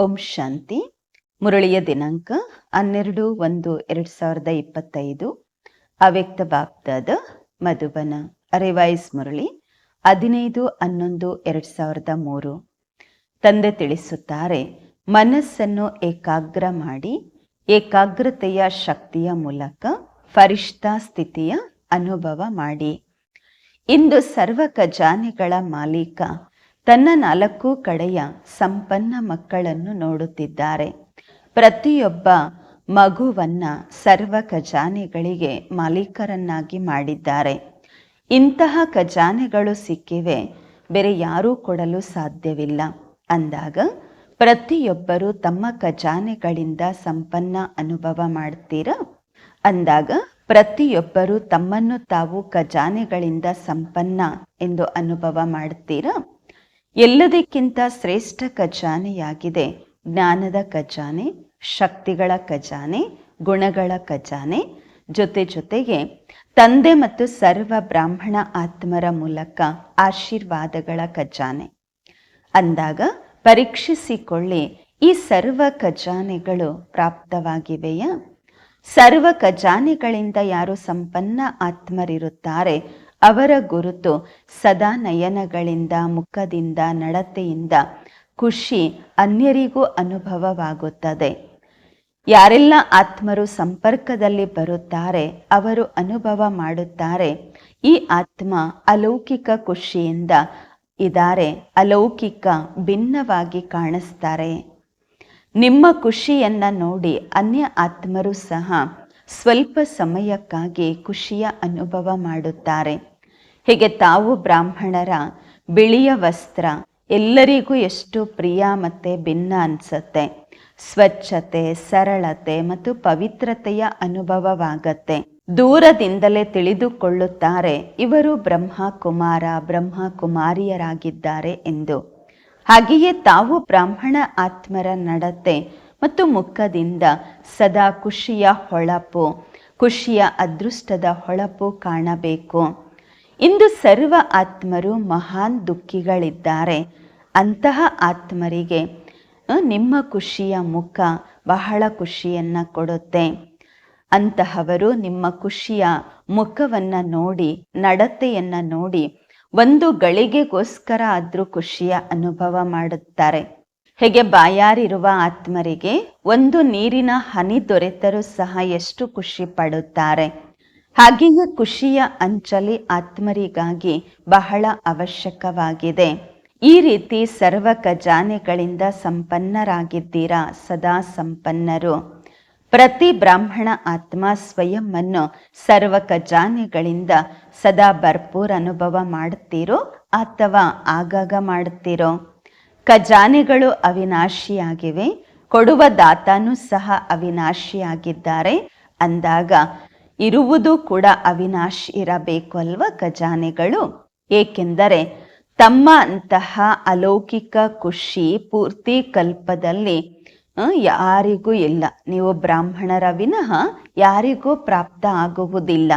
ಓಂ ಶಾಂತಿ. ಮುರಳಿಯ ದಿನಾಂಕ ಹನ್ನೆರಡು ಒಂದು ಎರಡು ಸಾವಿರದ ಇಪ್ಪತ್ತೈದು. ಅವ್ಯಕ್ತ ಬಾಪ್ತಾದ ಮಧುಬನ ರಿವೈಸ್ ಮುರಳಿ ಹದಿನೈದು ಹನ್ನೊಂದು ಎರಡು ಸಾವಿರದ ಮೂರು. ತಂದೆ ತಿಳಿಸುತ್ತಾರೆ, ಮನಸ್ಸನ್ನು ಏಕಾಗ್ರ ಮಾಡಿ, ಏಕಾಗ್ರತೆಯ ಶಕ್ತಿಯ ಮೂಲಕ ಫರಿಷ್ಠಾ ಸ್ಥಿತಿಯ ಅನುಭವ ಮಾಡಿ. ಇಂದು ಸರ್ವ ಖಜಾನೆಗಳ ಮಾಲೀಕ ತನ್ನ ನಾಲ್ಕು ಕಡೆಯ ಸಂಪನ್ನ ಮಕ್ಕಳನ್ನು ನೋಡುತ್ತಿದ್ದಾರೆ. ಪ್ರತಿಯೊಬ್ಬ ಮಗುವನ್ನ ಸರ್ವ ಖಜಾನೆಗಳಿಗೆ ಮಾಲೀಕರನ್ನಾಗಿ ಮಾಡಿದ್ದಾರೆ. ಇಂತಹ ಖಜಾನೆಗಳು ಸಿಕ್ಕಿವೆ, ಬೇರೆ ಯಾರೂ ಕೊಡಲು ಸಾಧ್ಯವಿಲ್ಲ. ಅಂದಾಗ ಪ್ರತಿಯೊಬ್ಬರು ತಮ್ಮ ಖಜಾನೆಗಳಿಂದ ಸಂಪನ್ನ ಅನುಭವ ಮಾಡ್ತೀರಾ? ಅಂದಾಗ ಪ್ರತಿಯೊಬ್ಬರು ತಮ್ಮನ್ನು ತಾವು ಖಜಾನೆಗಳಿಂದ ಸಂಪನ್ನ ಎಂದು ಅನುಭವ ಮಾಡ್ತೀರಾ? ಎಲ್ಲದಕ್ಕಿಂತ ಶ್ರೇಷ್ಠ ಖಜಾನೆಯಾಗಿದೆ ಜ್ಞಾನದ ಖಜಾನೆ, ಶಕ್ತಿಗಳ ಖಜಾನೆ, ಗುಣಗಳ ಖಜಾನೆ. ಜೊತೆ ಜೊತೆಗೆ ತಂದೆ ಮತ್ತು ಸರ್ವ ಬ್ರಾಹ್ಮಣ ಆತ್ಮರ ಮೂಲಕ ಆಶೀರ್ವಾದಗಳ ಖಜಾನೆ. ಅಂದಾಗ ಪರೀಕ್ಷಿಸಿಕೊಳ್ಳಿ, ಈ ಸರ್ವ ಖಜಾನೆಗಳು ಪ್ರಾಪ್ತವಾಗಿವೆಯಾ? ಸರ್ವ ಖಜಾನೆಗಳಿಂದ ಯಾರು ಸಂಪನ್ನ ಆತ್ಮರಿರುತ್ತಾರೆ? ಅವರ ಗುರುತು ಸದಾ ನಯನಗಳಿಂದ, ಮುಖದಿಂದ, ನಡತೆಯಿಂದ, ಖುಷಿ ಅನ್ಯರಿಗೂ ಅನುಭವವಾಗುತ್ತದೆ. ಯಾರೆಲ್ಲ ಆತ್ಮರು ಸಂಪರ್ಕದಲ್ಲಿ ಬರುತ್ತಾರೆ, ಅವರು ಅನುಭವ ಮಾಡುತ್ತಾರೆ. ಈ ಆತ್ಮ ಅಲೌಕಿಕ ಖುಷಿಯಿಂದ ಇದ್ದಾರೆ, ಅಲೌಕಿಕ ಭಿನ್ನವಾಗಿ ಕಾಣಿಸ್ತಾರೆ. ನಿಮ್ಮ ಖುಷಿಯನ್ನ ನೋಡಿ ಅನ್ಯ ಆತ್ಮರು ಸಹ ಸ್ವಲ್ಪ ಸಮಯಕ್ಕಾಗಿ ಖುಷಿಯ ಅನುಭವ ಮಾಡುತ್ತಾರೆ. ಹೀಗೆ ತಾವು ಬ್ರಾಹ್ಮಣರ ಬಿಳಿಯ ವಸ್ತ್ರ ಎಲ್ಲರಿಗೂ ಎಷ್ಟು ಪ್ರಿಯ ಮತ್ತೆ ಭಿನ್ನ ಅನ್ಸತ್ತೆ. ಸ್ವಚ್ಛತೆ, ಸರಳತೆ ಮತ್ತು ಪವಿತ್ರತೆಯ ಅನುಭವವಾಗತ್ತೆ. ದೂರದಿಂದಲೇ ತಿಳಿದುಕೊಳ್ಳುತ್ತಾರೆ, ಇವರು ಬ್ರಹ್ಮ ಕುಮಾರ ಬ್ರಹ್ಮ ಕುಮಾರಿಯರಾಗಿದ್ದಾರೆ ಎಂದು. ಹಾಗೆಯೇ ತಾವು ಬ್ರಾಹ್ಮಣ ಆತ್ಮರ ನಡತೆ ಮತ್ತು ಮುಖದಿಂದ ಸದಾ ಖುಷಿಯ ಹೊಳಪು, ಖುಷಿಯ ಅದೃಷ್ಟದ ಹೊಳಪು ಕಾಣಬೇಕು. ಇಂದು ಸರ್ವ ಆತ್ಮರು ಮಹಾನ್ ದುಃಖಿಗಳಿದ್ದಾರೆ. ಅಂತಹ ಆತ್ಮರಿಗೆ ನಿಮ್ಮ ಖುಷಿಯ ಮುಖ ಬಹಳ ಖುಷಿಯನ್ನು ಕೊಡುತ್ತೆ. ಅಂತಹವರು ನಿಮ್ಮ ಖುಷಿಯ ಮುಖವನ್ನ ನೋಡಿ, ನಡತೆಯನ್ನು ನೋಡಿ, ಒಂದು ಗಳಿಗೆಗೋಸ್ಕರ ಆದರೂ ಖುಷಿಯ ಅನುಭವ ಮಾಡುತ್ತಾರೆ. ಹೇಗೆ ಬಾಯಾರಿರುವ ಆತ್ಮರಿಗೆ, ಒಂದು ನೀರಿನ ಹನಿ ದೊರೆತರೂ ಸಹ ಎಷ್ಟು ಖುಷಿ ಪಡುತ್ತಾರೆ. ಹಾಗೆಯೇ ಖುಷಿಯ ಅಂಚಲಿ ಆತ್ಮರಿಗಾಗಿ ಬಹಳ ಅವಶ್ಯಕವಾಗಿದೆ. ಈ ರೀತಿ ಸರ್ವ ಖಜಾನೆಗಳಿಂದ ಸಂಪನ್ನರಾಗಿದ್ದೀರಾ ಸದಾ ಸಂಪನ್ನರು. ಪ್ರತಿ ಬ್ರಾಹ್ಮಣ ಆತ್ಮ ಸ್ವಯಂ ಅನ್ನು ಸರ್ವ ಖಜಾನೆಗಳಿಂದ ಸದಾ ಭರ್ಪೂರ್ ಅನುಭವ ಮಾಡುತ್ತೀರೋ ಅಥವಾ ಆಗಾಗ ಮಾಡುತ್ತೀರೋ ಖಜಾನೆಗಳು ಅವಿನಾಶಿಯಾಗಿವೆ, ಕೊಡುವ ದಾತಾನೂ ಸಹ ಅವಿನಾಶಿಯಾಗಿದ್ದಾರೆ. ಅಂದಾಗ ಇರುವುದು ಕೂಡ ಅವಿನಾಶ್ ಇರಬೇಕು ಅಲ್ವ ಖಜಾನೆಗಳು? ಏಕೆಂದರೆ ತಮ್ಮ ಅಂತಹ ಅಲೌಕಿಕ ಖುಷಿ ಪೂರ್ತಿ ಕಲ್ಪದಲ್ಲಿ ಯಾರಿಗೂ ಇಲ್ಲ. ನೀವು ಬ್ರಾಹ್ಮಣರ ವಿನಃ ಯಾರಿಗೂ ಪ್ರಾಪ್ತ ಆಗುವುದಿಲ್ಲ.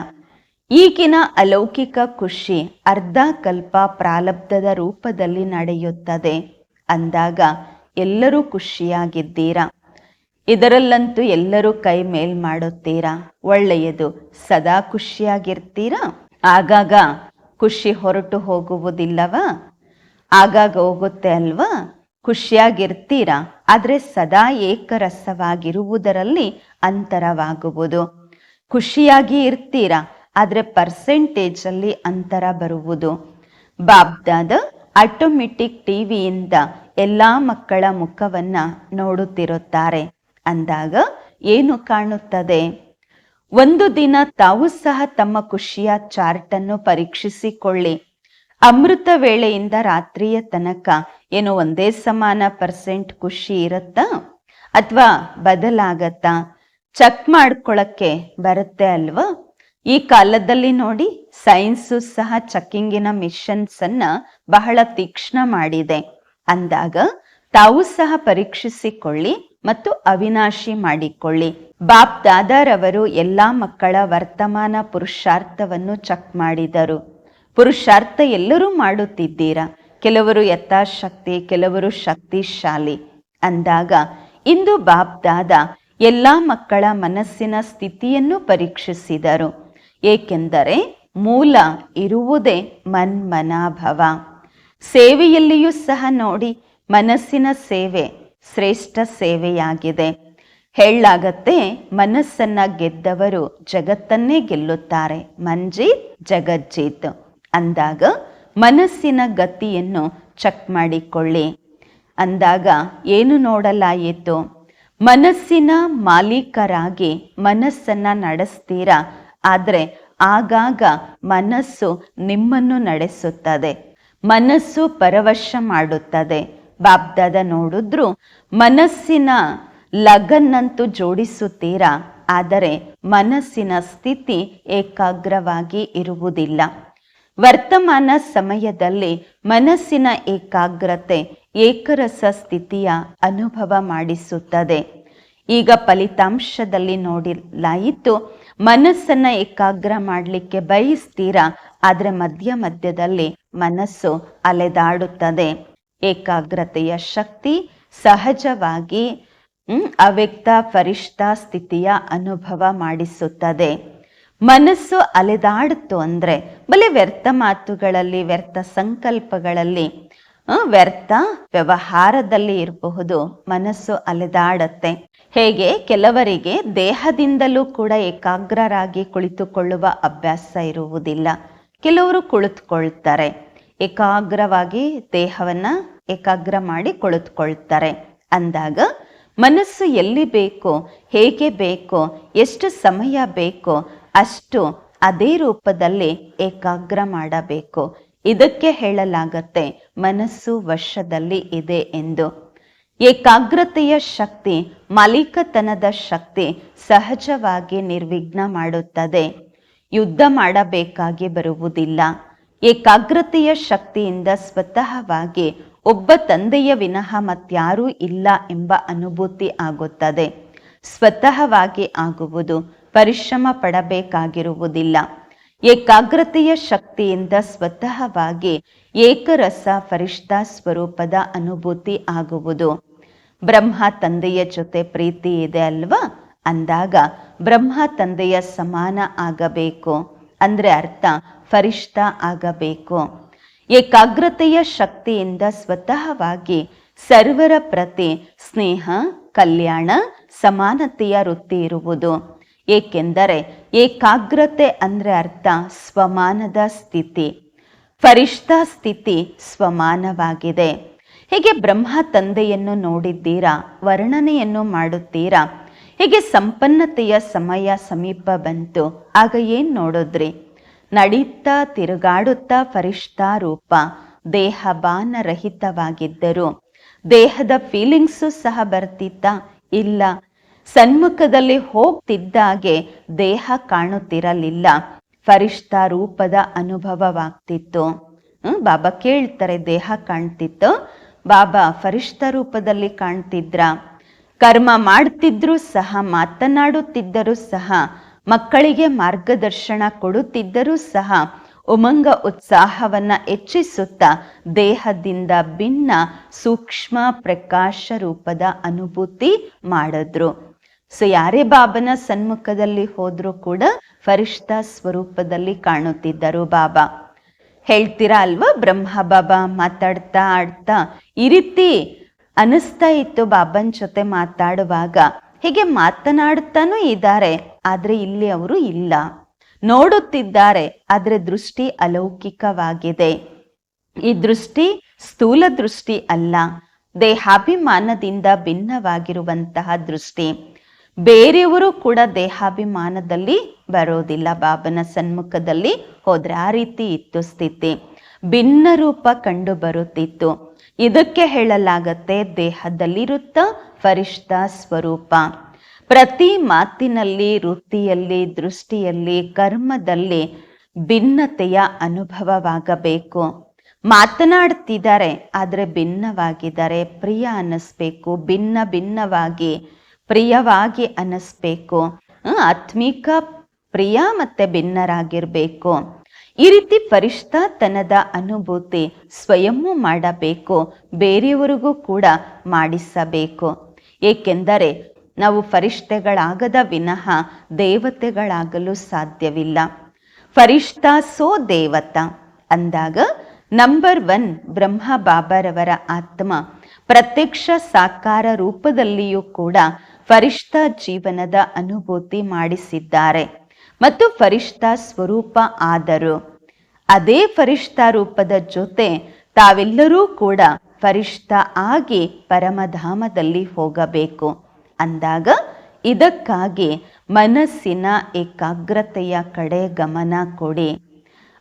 ಈಗಿನ ಅಲೌಕಿಕ ಖುಷಿ ಅರ್ಧ ಕಲ್ಪ ಪ್ರಾಲಬ್ಧದ ರೂಪದಲ್ಲಿ ನಡೆಯುತ್ತದೆ. ಅಂದಾಗ ಎಲ್ಲರೂ ಖುಷಿಯಾಗಿದ್ದೀರಾ? ಇದರಲ್ಲಂತೂ ಎಲ್ಲರೂ ಕೈ ಮೇಲ್ ಮಾಡುತ್ತೀರಾ? ಒಳ್ಳೆಯದು, ಸದಾ ಖುಷಿಯಾಗಿರ್ತೀರಾ? ಆಗಾಗ ಖುಷಿ ಹೊರಟು ಹೋಗುವುದಿಲ್ಲವಾ? ಆಗಾಗ ಹೋಗುತ್ತೆ ಅಲ್ವಾ? ಖುಷಿಯಾಗಿರ್ತೀರಾ? ಆದರೆ ಸದಾ ಏಕರಸವಾಗಿರುವುದರಲ್ಲಿ ಅಂತರವಾಗುವುದು. ಖುಷಿಯಾಗಿ ಇರ್ತೀರಾ? ಆದರೆ ಪರ್ಸೆಂಟೇಜ್ ಅಲ್ಲಿ ಅಂತರ ಬರುವುದು. ಬಾಬ್ದಾದ ಆಟೋಮೆಟಿಕ್ ಟಿವಿಯಿಂದ ಎಲ್ಲಾ ಮಕ್ಕಳ ಮುಖವನ್ನ ನೋಡುತ್ತಿರುತ್ತಾರೆ. ಅಂದಾಗ ಏನು ಕಾಣುತ್ತದೆ? ಒಂದು ದಿನ ತಾವು ಸಹ ತಮ್ಮ ಖುಷಿಯ ಚಾರ್ಟ್ ಅನ್ನು ಪರೀಕ್ಷಿಸಿಕೊಳ್ಳಿ. ಅಮೃತ ವೇಳೆಯಿಂದ ರಾತ್ರಿಯ ತನಕ ಏನು ಒಂದೇ ಸಮಾನ ಪರ್ಸೆಂಟ್ ಖುಷಿ ಇರುತ್ತಾ? ಅಥವಾ ಬದಲಾಗತ್ತಾ? ಚೆಕ್ ಮಾಡ್ಕೊಳಕ್ಕೆ ಬರುತ್ತೆ ಅಲ್ವಾ? ಈ ಕಾಲದಲ್ಲಿ ನೋಡಿ ಸೈನ್ಸು ಸಹ ಚೆಕ್ಕಿಂಗಿನ ಮಿಷನ್ಸ್ ಅನ್ನ ಬಹಳ ತೀಕ್ಷ್ಣ ಮಾಡಿದೆ. ಅಂದಾಗ ತಾವು ಸಹ ಪರೀಕ್ಷಿಸಿಕೊಳ್ಳಿ. ಮತ್ತು ಅವಿನಾಶಿ ಮಾಡಿಕೊಳ್ಳಿ. ಬಾಪ್ ದಾದಾರವರು ಎಲ್ಲಾ ಮಕ್ಕಳ ವರ್ತಮಾನ ಪುರುಷಾರ್ಥವನ್ನು ಚೆಕ್ ಮಾಡಿದರು. ಪುರುಷಾರ್ಥ ಎಲ್ಲರೂ ಮಾಡುತ್ತಿದ್ದೀರಾ? ಕೆಲವರು ಯಥಾಶಕ್ತಿ, ಕೆಲವರು ಶಕ್ತಿಶಾಲಿ. ಅಂದಾಗ, ಇಂದು ಬಾಬ್ದಾದ ಎಲ್ಲ ಮಕ್ಕಳ ಮನಸ್ಸಿನ ಸ್ಥಿತಿಯನ್ನು ಪರೀಕ್ಷಿಸಿದರು. ಏಕೆಂದರೆ, ಮೂಲ ಇರುವುದೇ ಮನ್ಮನಾಭವ. ಸೇವೆಯಲ್ಲಿಯೂ ಸಹ ನೋಡಿ ಮನಸ್ಸಿನ ಸೇವೆ. ಶ್ರೇಷ್ಠ ಸೇವೆಯಾಗಿದೆ. ಹೇಳಲಾಗತ್ತೆ, ಮನಸ್ಸನ್ನ ಗೆದ್ದವರು ಜಗತ್ತನ್ನೇ ಗೆಲ್ಲುತ್ತಾರೆ. ಮಂಜೀತ್ ಜಗಜ್ಜೀತ್. ಅಂದಾಗ ಮನಸ್ಸಿನ ಗತಿಯನ್ನು ಚೆಕ್ ಮಾಡಿಕೊಳ್ಳಿ. ಅಂದಾಗ ಏನು ನೋಡಲಾಯಿತು? ಮನಸ್ಸಿನ ಮಾಲೀಕರಾಗಿ ಮನಸ್ಸನ್ನ ನಡೆಸ್ತೀರಾ? ಆದರೆ ಆಗಾಗ ಮನಸ್ಸು ನಿಮ್ಮನ್ನು ನಡೆಸುತ್ತದೆ. ಮನಸ್ಸು ಪರವಶ ಮಾಡುತ್ತದೆ. ಬಾಬ್ದಾದ ನೋಡಿದ್ರು ಮನಸ್ಸಿನ ಲಗನ್ನಂತೂ ಜೋಡಿಸುತ್ತೀರಾ? ಆದರೆ ಮನಸ್ಸಿನ ಸ್ಥಿತಿ ಏಕಾಗ್ರವಾಗಿ ಇರುವುದಿಲ್ಲ. ವರ್ತಮಾನ ಸಮಯದಲ್ಲಿ ಮನಸ್ಸಿನ ಏಕಾಗ್ರತೆ ಏಕರಸ ಸ್ಥಿತಿಯ ಅನುಭವ ಮಾಡಿಸುತ್ತದೆ. ಈಗ ಫಲಿತಾಂಶದಲ್ಲಿ ನೋಡಿಲಾಯಿತು, ಮನಸ್ಸನ್ನ ಏಕಾಗ್ರ ಮಾಡಲಿಕ್ಕೆ ಬಯಸ್ತೀರಾ? ಆದರೆ ಮಧ್ಯ ಮಧ್ಯದಲ್ಲಿ ಮನಸ್ಸು ಅಲೆದಾಡುತ್ತದೆ. ಏಕಾಗ್ರತೆಯ ಶಕ್ತಿ ಸಹಜವಾಗಿ ಅವ್ಯಕ್ತ ಪರಿಷ್ಠ ಸ್ಥಿತಿಯ ಅನುಭವ ಮಾಡಿಸುತ್ತದೆ. ಮನಸ್ಸು ಅಲೆದಾಡಿತು ಅಂದ್ರೆ, ಬಲೆ ವ್ಯರ್ಥ ಮಾತುಗಳಲ್ಲಿ, ವ್ಯರ್ಥ ಸಂಕಲ್ಪಗಳಲ್ಲಿ ವ್ಯರ್ಥ ವ್ಯವಹಾರದಲ್ಲಿ ಇರಬಹುದು, ಮನಸ್ಸು ಅಲೆದಾಡತ್ತೆ. ಹೇಗೆ? ಕೆಲವರಿಗೆ ದೇಹದಿಂದಲೂ ಕೂಡ ಏಕಾಗ್ರರಾಗಿ ಕುಳಿತುಕೊಳ್ಳುವ ಅಭ್ಯಾಸ ಇರುವುದಿಲ್ಲ. ಕೆಲವರು ಕುಳಿತುಕೊಳ್ತಾರೆ. ಏಕಾಗ್ರವಾಗಿ ದೇಹವನ್ನ ಏಕಾಗ್ರ ಮಾಡಿ ಕುಳಿತುಕೊಳ್ತಾರೆ. ಅಂದಾಗ ಮನಸ್ಸು ಎಲ್ಲಿ ಬೇಕೋ, ಹೇಗೆ ಬೇಕೋ, ಎಷ್ಟು ಸಮಯ ಬೇಕೋ, ಅಷ್ಟು ಅದೇ ರೂಪದಲ್ಲಿ ಏಕಾಗ್ರ ಮಾಡಬೇಕು. ಇದಕ್ಕೆ ಹೇಳಲಾಗತ್ತೆ, ಮನಸ್ಸು ವಶದಲ್ಲಿ ಇದೆ ಎಂದು. ಏಕಾಗ್ರತೆಯ ಶಕ್ತಿ, ಮಾಲೀಕತನದ ಶಕ್ತಿ ಸಹಜವಾಗಿ ನಿರ್ವಿಘ್ನ ಮಾಡುತ್ತದೆ. ಯುದ್ಧ ಮಾಡಬೇಕಾಗಿ ಬರುವುದಿಲ್ಲ. ಏಕಾಗ್ರತೆಯ ಶಕ್ತಿಯಿಂದ ಸ್ವತಃವಾಗಿ ಒಬ್ಬ ತಂದೆಯ ವಿನಃ ಮತ್ಯಾರೂ ಇಲ್ಲ ಎಂಬ ಅನುಭೂತಿ ಆಗುತ್ತದೆ. ಸ್ವತಃವಾಗಿ ಆಗುವುದು, ಪರಿಶ್ರಮ ಪಡಬೇಕಾಗಿರುವುದಿಲ್ಲ. ಏಕಾಗ್ರತೆಯ ಶಕ್ತಿಯಿಂದ ಸ್ವತಃವಾಗಿ ಏಕರಸ ಫರಿಷ್ಠ ಸ್ವರೂಪದ ಅನುಭೂತಿ ಆಗುವುದು. ಬ್ರಹ್ಮ ತಂದೆಯ ಜೊತೆ ಪ್ರೀತಿ ಇದೆ ಅಲ್ವಾ? ಅಂದಾಗ ಬ್ರಹ್ಮ ತಂದೆಯ ಸಮಾನ ಆಗಬೇಕು. ಅಂದರೆ ಅರ್ಥ ಫರಿಷ್ಠ ಆಗಬೇಕು. ಏಕಾಗ್ರತೆಯ ಶಕ್ತಿಯಿಂದ ಸ್ವತಃವಾಗಿ ಸರ್ವರ ಪ್ರತಿ ಸ್ನೇಹ, ಕಲ್ಯಾಣ, ಸಮಾನತೆಯ ವೃತ್ತಿ ಇರುವುದು. ಏಕೆಂದರೆ ಏಕಾಗ್ರತೆ ಅಂದರೆ ಅರ್ಥ ಸ್ವಮಾನದ ಸ್ಥಿತಿ. ಫರಿಷ್ಠಾ ಸ್ಥಿತಿ ಸ್ವಮಾನವಾಗಿದೆ. ಹೀಗೆ ಬ್ರಹ್ಮ ತಂದೆಯನ್ನು ನೋಡಿದ್ದೀರಾ, ವರ್ಣನೆಯನ್ನು ಮಾಡುತ್ತೀರಾ, ಹೀಗೆ ಸಂಪನ್ನತೆಯ ಸಮಯ ಸಮೀಪ ಬಂತು, ಆಗ ಏನು ನೋಡಿದ್ರಿ? ನಡೀತಾ ತಿರುಗಾಡುತ್ತಾ ಫರಿಷ್ತಾ ರೂಪ ದೇಹ ಬಾನರಹಿತವಾಗಿದ್ದರು ದೇಹದ ಫೀಲಿಂಗ್ಸು ಸಹ ಬರ್ತಿತ್ತ ಇಲ್ಲ. ಸನ್ಮುಖದಲ್ಲಿ ಹೋಗ್ತಿದ್ದಾಗೆ ದೇಹ ಕಾಣುತ್ತಿರಲಿಲ್ಲ. ಫರಿಷ್ತಾ ರೂಪದ ಅನುಭವವಾಗ್ತಿತ್ತು. ಬಾಬಾ ಕೇಳ್ತಾರೆ ದೇಹ ಕಾಣ್ತಿತ್ತು? ಬಾಬಾ ಫರಿಷ್ಠ ರೂಪದಲ್ಲಿ ಕಾಣ್ತಿದ್ರ? ಕರ್ಮ ಮಾಡ್ತಿದ್ರು ಸಹ, ಮಾತನಾಡುತ್ತಿದ್ದರೂ ಸಹ ಮಕ್ಕಳಿಗೆ ಮಾರ್ಗದರ್ಶನ ಕೊಡುತ್ತಿದ್ದರೂ ಸಹ ಉಮಂಗ ಉತ್ಸಾಹವನ್ನ ಹೆಚ್ಚಿಸುತ್ತಾ ದೇಹದಿಂದ ಭಿನ್ನ ಸೂಕ್ಷ್ಮ ಪ್ರಕಾಶ ರೂಪದ ಅನುಭೂತಿ ಮಾಡಿದ್ರು. ಸೊ, ಯಾರೇ ಬಾಬನ ಸನ್ಮುಖದಲ್ಲಿ ಹೋದ್ರೂ ಕೂಡ ಫರಿಷ್ಠ ಸ್ವರೂಪದಲ್ಲಿ ಕಾಣುತ್ತಿದ್ದರು ಬಾಬಾ. ಹೇಳ್ತೀರಾ ಅಲ್ವಾ? ಬ್ರಹ್ಮ, ಬಾಬಾ ಮಾತಾಡ್ತಾ ಆಡ್ತಾ ಈ ರೀತಿ ಅನಿಸ್ತಾ ಇತ್ತು ಬಾಬನ್ ಜೊತೆ ಮಾತಾಡುವಾಗ. ಹೀಗೆ ಮಾತನಾಡುತ್ತಾನೂ ಇದ್ದಾರೆ, ಆದ್ರೆ ಇಲ್ಲಿ ಅವರು ಇಲ್ಲ. ನೋಡುತ್ತಿದ್ದಾರೆ, ಆದ್ರೆ ದೃಷ್ಟಿ ಅಲೌಕಿಕವಾಗಿದೆ. ಈ ದೃಷ್ಟಿ ಸ್ಥೂಲ ದೃಷ್ಟಿ ಅಲ್ಲ, ದೇಹಾಭಿಮಾನದಿಂದ ಭಿನ್ನವಾಗಿರುವಂತಹ ದೃಷ್ಟಿ. ಬೇರೆಯವರು ಕೂಡ ದೇಹಾಭಿಮಾನದಲ್ಲಿ ಬರೋದಿಲ್ಲ, ಬಾಬನ ಸನ್ಮುಖದಲ್ಲಿ ಹೋದ್ರೆ ಆ ರೀತಿ ಇತ್ತು ಸ್ಥಿತಿ. ಭಿನ್ನ ರೂಪ ಕಂಡು ಬರುತ್ತಿತ್ತು ಇದಕ್ಕೆ ಹೇಳಲಾಗತ್ತೆ ದೇಹದಲ್ಲಿರುತ್ತ ಫರಿಷ್ಠ ಸ್ವರೂಪ. ಪ್ರತಿ ಮಾತಿನಲ್ಲಿ, ವೃತ್ತಿಯಲ್ಲಿ, ದೃಷ್ಟಿಯಲ್ಲಿ, ಕರ್ಮದಲ್ಲಿ ಭಿನ್ನತೆಯ ಅನುಭವವಾಗಬೇಕು. ಮಾತನಾಡ್ತಿದ್ದಾರೆ ಆದರೆ ಭಿನ್ನವಾಗಿದ್ದಾರೆ. ಪ್ರಿಯ ಅನ್ನಿಸ್ಬೇಕು, ಭಿನ್ನ ಭಿನ್ನವಾಗಿ, ಪ್ರಿಯವಾಗಿ ಅನ್ನಿಸ್ಬೇಕು. ಆತ್ಮಿಕ, ಪ್ರಿಯ ಮತ್ತೆ ಭಿನ್ನರಾಗಿರ್ಬೇಕು. ಈ ರೀತಿ ಪರಿಷ್ಠಾತನದ ಅನುಭೂತಿ ಸ್ವಯಂವೂ ಮಾಡಬೇಕು, ಬೇರೆಯವರಿಗೂ ಕೂಡ ಮಾಡಿಸಬೇಕು. ಏಕೆಂದರೆ ನಾವು ಫರಿಷ್ಠೆಗಳಾಗದ ವಿನಃ ದೇವತೆಗಳಾಗಲು ಸಾಧ್ಯವಿಲ್ಲ. ಫರಿಷ್ಠ ಸೋ ದೇವತ ಅಂದಾಗ ನಂಬರ್ ಒನ್ ಬ್ರಹ್ಮ ಬಾಬಾರವರ ಆತ್ಮ ಪ್ರತ್ಯಕ್ಷ ಸಾಕಾರ ರೂಪದಲ್ಲಿಯೂ ಕೂಡ ಫರಿಷ್ಠ ಜೀವನದ ಅನುಭೂತಿ ಮಾಡಿಸಿದ್ದಾರೆ. ಮತ್ತು ಫರಿಷ್ಠ ಸ್ವರೂಪ ಆದರು. ಅದೇ ಫರಿಷ್ಠ ರೂಪದ ಜೊತೆ ತಾವೆಲ್ಲರೂ ಕೂಡ ಫರಿಷ್ಠ ಆಗಿ ಪರಮಧಾಮದಲ್ಲಿ ಹೋಗಬೇಕು. ಅಂದಾಗ ಇದಕ್ಕಾಗಿ ಮನಸ್ಸಿನ ಏಕಾಗ್ರತೆಯ ಕಡೆ ಗಮನ ಕೊಡಿ.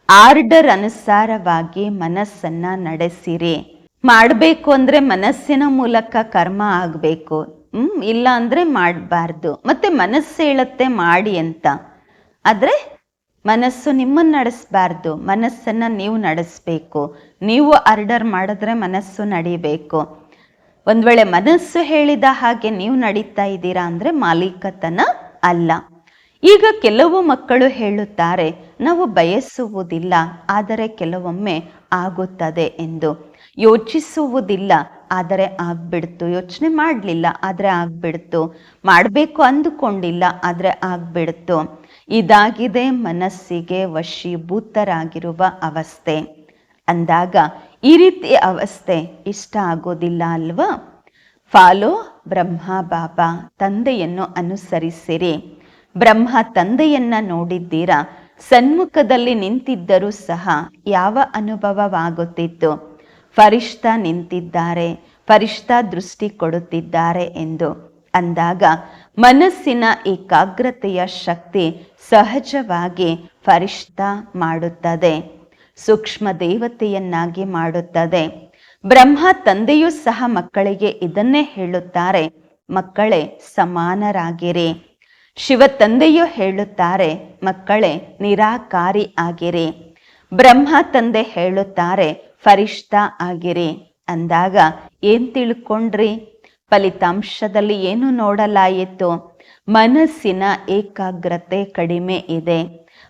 ಆರ್ಡರ್ ಅನುಸಾರವಾಗಿ ಮನಸ್ಸನ್ನ ನಡೆಸಿರಿ. ಮಾಡಬೇಕು ಅಂದ್ರೆ ಮನಸ್ಸಿನ ಮೂಲಕ ಕರ್ಮ ಆಗಬೇಕು. ಹ್ಮ್, ಇಲ್ಲ ಅಂದ್ರೆ ಮಾಡಬಾರ್ದು. ಮತ್ತೆ ಮನಸ್ಸು ಹೇಳುತ್ತೆ, ಮಾಡಿ ಅಂತ. ಆದ್ರೆ ಮನಸ್ಸು ನಿಮ್ಮನ್ನ ನಡೆಸಬಾರ್ದು. ಮನಸ್ಸನ್ನ ನೀವು ನಡೆಸಬೇಕು. ನೀವು ಆರ್ಡರ್ ಮಾಡಿದ್ರೆ ಮನಸ್ಸು ನಡಿಬೇಕು. ಒಂದು ವೇಳೆ ಮನಸ್ಸು ಹೇಳಿದ ಹಾಗೆ ನೀವು ನಡೀತಾ ಇದ್ದೀರಾ ಅಂದ್ರೆ ಮಾಲೀಕತನ ಅಲ್ಲ. ಈಗ ಕೆಲವು ಮಕ್ಕಳು ಹೇಳುತ್ತಾರೆ, ನಾವು ಬಯಸುವುದಿಲ್ಲ, ಆದರೆ ಕೆಲವೊಮ್ಮೆ ಆಗುತ್ತದೆ ಎಂದು. ಯೋಚಿಸುವುದಿಲ್ಲ, ಆದರೆ ಆಗ್ಬಿಡ್ತು. ಯೋಚನೆ ಮಾಡಲಿಲ್ಲ, ಆದರೆ ಆಗ್ಬಿಡ್ತು. ಮಾಡಬೇಕು ಅಂದುಕೊಂಡಿಲ್ಲ, ಆದರೆ ಆಗ್ಬಿಡ್ತು. ಇದಾಗಿದೆ ಮನಸ್ಸಿಗೆ ವಶೀಭೂತರಾಗಿರುವ ಅವಸ್ಥೆ. ಅಂದಾಗ ಈ ರೀತಿ ಅವಸ್ಥೆ ಇಷ್ಟ ಆಗೋದಿಲ್ಲ ಅಲ್ವಾ? ಫಾಲೋ ಬ್ರಹ್ಮ ಬಾಬಾ ತಂದೆಯನ್ನು ಅನುಸರಿಸಿರಿ. ಬ್ರಹ್ಮ ತಂದೆಯನ್ನ ನೋಡಿದ್ದೀರಾ? ಸನ್ಮುಖದಲ್ಲಿ ನಿಂತಿದ್ದರೂ ಸಹ ಯಾವ ಅನುಭವವಾಗುತ್ತಿತ್ತು? ಫರಿಷ್ಠ ನಿಂತಿದ್ದಾರೆ, ಫರಿಷ್ಠ ದೃಷ್ಟಿ ಕೊಡುತ್ತಿದ್ದಾರೆ ಎಂದು. ಅಂದಾಗ ಮನಸ್ಸಿನ ಏಕಾಗ್ರತೆಯ ಶಕ್ತಿ ಸಹಜವಾಗಿ ಫರಿಷ್ಠ ಮಾಡುತ್ತದೆ. ಸೂಕ್ಷ್ಮ ದೇವತೆಯನ್ನಾಗಿ ಮಾಡುತ್ತದೆ. ಬ್ರಹ್ಮ ತಂದೆಯೂ ಸಹ ಮಕ್ಕಳಿಗೆ ಇದನ್ನೇ ಹೇಳುತ್ತಾರೆ. ಮಕ್ಕಳೇ ಸಮಾನರಾಗಿರಿ. ಶಿವ ತಂದೆಯು ಹೇಳುತ್ತಾರೆ, ಮಕ್ಕಳೇ ನಿರಾಕಾರಿ ಆಗಿರಿ. ಬ್ರಹ್ಮ ತಂದೆ ಹೇಳುತ್ತಾರೆ, ಫರಿಷ್ಠ ಆಗಿರಿ. ಅಂದಾಗ ಏನ್ ತಿಳ್ಕೊಂಡ್ರಿ? ಫಲಿತಾಂಶದಲ್ಲಿ ಏನು ನೋಡಲಾಯಿತು? ಮನಸ್ಸಿನ ಏಕಾಗ್ರತೆ ಕಡಿಮೆ ಇದೆ.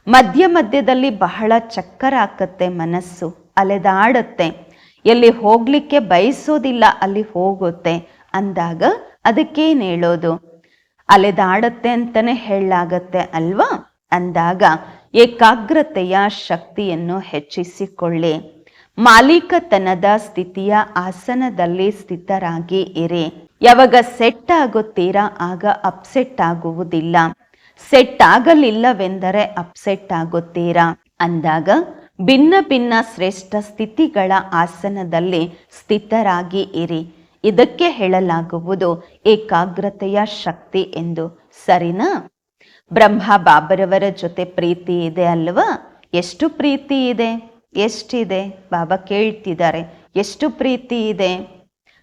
ಮಧ್ಯ ಮಧ್ಯದಲ್ಲಿ ಬಹಳ ಚಕ್ಕರ ಹಾಕತ್ತೆ ಮನಸ್ಸು, ಅಲೆದಾಡುತ್ತೆ. ಎಲ್ಲಿ ಹೋಗ್ಲಿಕ್ಕೆ ಬಯಸೋದಿಲ್ಲ, ಅಲ್ಲಿ ಹೋಗುತ್ತೆ. ಅಂದಾಗ ಅದಕ್ಕೇನು ಹೇಳೋದು? ಅಲೆದಾಡತ್ತೆ ಅಂತಾನೆ ಹೇಳಲಾಗತ್ತೆ ಅಲ್ವಾ? ಅಂದಾಗ ಏಕಾಗ್ರತೆಯ ಶಕ್ತಿಯನ್ನು ಹೆಚ್ಚಿಸಿಕೊಳ್ಳಿ. ಮಾಲೀಕತನದ ಸ್ಥಿತಿಯ ಆಸನದಲ್ಲಿ ಸ್ಥಿತರಾಗಿ ಇರಿ. ಯಾವಾಗ ಸೆಟ್ ಆಗುತ್ತೀರಾ ಆಗ ಅಪ್ಸೆಟ್ ಆಗುವುದಿಲ್ಲ. ಸೆಟ್ ಆಗಲಿಲ್ಲವೆಂದರೆ ಅಪ್ಸೆಟ್ ಆಗುತ್ತೀರಾ. ಅಂದಾಗ ಭಿನ್ನ ಭಿನ್ನ ಶ್ರೇಷ್ಠ ಸ್ಥಿತಿಗಳ ಆಸನದಲ್ಲಿ ಸ್ಥಿತರಾಗಿ ಇರಿ. ಇದಕ್ಕೆ ಹೇಳಲಾಗುವುದು ಏಕಾಗ್ರತೆಯ ಶಕ್ತಿ ಎಂದು. ಸರಿನಾ? ಬ್ರಹ್ಮ ಬಾಬರವರ ಜೊತೆ ಪ್ರೀತಿ ಇದೆ ಅಲ್ವಾ? ಎಷ್ಟು ಪ್ರೀತಿ ಇದೆ? ಎಷ್ಟಿದೆ? ಬಾಬಾ ಕೇಳ್ತಿದ್ದಾರೆ. ಎಷ್ಟು ಪ್ರೀತಿ ಇದೆ?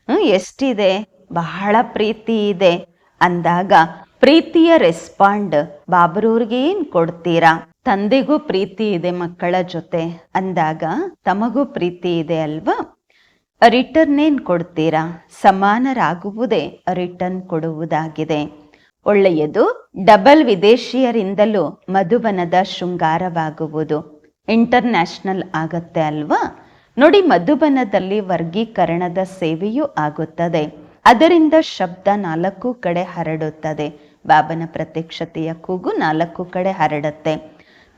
ಹ್ಮ್, ಎಷ್ಟಿದೆ? ಬಹಳ ಪ್ರೀತಿ ಇದೆ. ಅಂದಾಗ ಪ್ರೀತಿಯ ರೆಸ್ಪಾಂಡ್ ಬಾಬ್ರೂರ್ಗೆ ಏನ್ ಕೊಡ್ತೀರಾ? ತಂದೆಗೂ ಪ್ರೀತಿ ಇದೆ ಮಕ್ಕಳ ಜೊತೆ. ಅಂದಾಗ ತಮಗೂ ಪ್ರೀತಿ ಇದೆ ಅಲ್ವಾ? ರಿಟರ್ನ್ ಏನ್ ಕೊಡ್ತೀರಾ? ಸಮಾನರಾಗುವುದೇ ರಿಟರ್ನ್ ಕೊಡುವುದಾಗಿದೆ. ಒಳ್ಳೆಯದು ಡಬಲ್ ವಿದೇಶಿಯರಿಂದಲೂ ಮಧುಬನದ ಶೃಂಗಾರವಾಗುವುದು. ಇಂಟರ್ನ್ಯಾಷನಲ್ ಆಗತ್ತೆ ಅಲ್ವಾ? ನೋಡಿ ಮಧುಬನದಲ್ಲಿ ವರ್ಗೀಕರಣದ ಸೇವೆಯೂ ಆಗುತ್ತದೆ. ಅದರಿಂದ ಶಬ್ದ ನಾಲ್ಕು ಕಡೆ ಹರಡುತ್ತದೆ. ಬಾಬನ ಪ್ರತ್ಯಕ್ಷತೆಯ ಕೂಗು ನಾಲ್ಕು ಕಡೆ ಹರಡುತ್ತೆ.